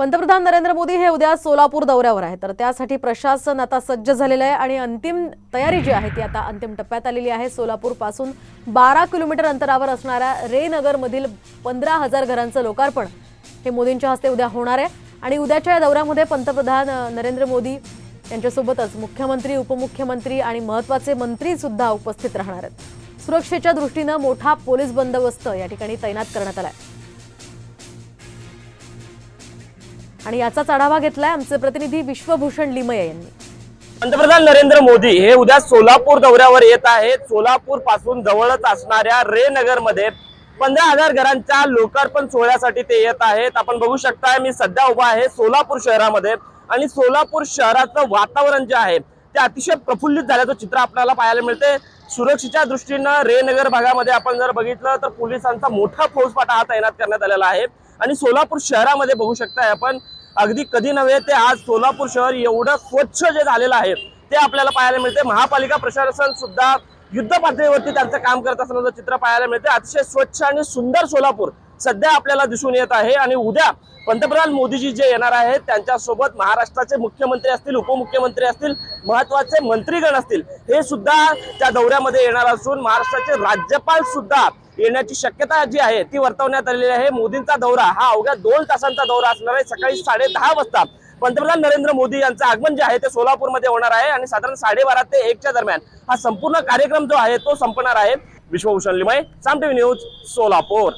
पंतप्रधान नरेंद्र मोदी हे उद्या सोलापूर दौऱ्यावर आहेत. तर त्यासाठी प्रशासन आता सज्ज झालेलं आहे आणि अंतिम तयारी जी आहे ती आता अंतिम टप्प्यात आलेली आहे. सोलापूरपासून बारा किलोमीटर अंतरावर असणाऱ्या रेनगरमधील पंधरा हजार घरांचं लोकार्पण हे मोदींच्या हस्ते उद्या होणार आहे. आणि उद्याच्या या दौऱ्यामध्ये पंतप्रधान नरेंद्र मोदी यांच्यासोबतच मुख्यमंत्री उपमुख्यमंत्री आणि महत्त्वाचे मंत्री सुद्धा उपस्थित राहणार आहेत. सुरक्षेच्या दृष्टीनं मोठा पोलीस बंदोबस्त या ठिकाणी तैनात करण्यात आला आहे आणि याचाच आढावा घेतलाय आमचे प्रतिनिधी विश्वभूषण लिमये यांनी. पंतप्रधान नरेंद्र मोदी हे उद्या सोलापूर दौऱ्यावर येत आहेत. सोलापूरपासून जवळच असणाऱ्या रेनगरमध्ये पंधरा हजार घरांच्या लोकार्पण सोहळ्यासाठी ते येत आहेत. आपण बघू शकताय मी सध्या उभा आहे सोलापूर शहरामध्ये आणि सोलापूर शहराचं वातावरण जे आहे ते अतिशय प्रफुल्लित झाल्याचं चित्र आपल्याला पाहायला मिळते. सुरक्षेच्या दृष्टीनं रेनगर भागामध्ये आपण जर बघितलं तर पोलिसांचा मोठा फौजफाटा हा तैनात करण्यात आलेला आहे. आणि सोलापूर शहरामध्ये बघू शकताय आपण अगदी कधी नव्हे ते आज सोलापूर शहर एवढं स्वच्छ जे झालेलं आहे ते आपल्याला पाहायला मिळते महापालिका प्रशासन सुद्धा युद्ध पातळीवरती त्यांचं काम करत असल्याचं चित्र पाहायला मिळते अतिशय स्वच्छ आणि सुंदर सोलापूर सध्या आपल्याला दिसून येत आहे. आणि उद्या पंतप्रधान मोदीजी जे येणार आहेत त्यांच्यासोबत महाराष्ट्राचे मुख्यमंत्री असतील उपमुख्यमंत्री असतील महत्त्वाचे मंत्रीगण असतील हे सुद्धा त्या दौऱ्यामध्ये येणार असून महाराष्ट्राचे राज्यपाल सुद्धा येण्याची शक्यता जी आहे ती वर्तवण्यात आलेली आहे. मोदींचा दौरा हा अवघ्या दोन तासांचा दौरा असणार आहे. सकाळी साडे दहा वाजता पंतप्रधान नरेंद्र मोदी यांचं आगमन जे आहे ते सोलापूरमध्ये होणार आहे आणि साधारण साडेबारा ते एकच्या दरम्यान हा संपूर्ण कार्यक्रम जो आहे तो संपणार आहे. Vishwabhushan Limaye Saam TV news Solapur.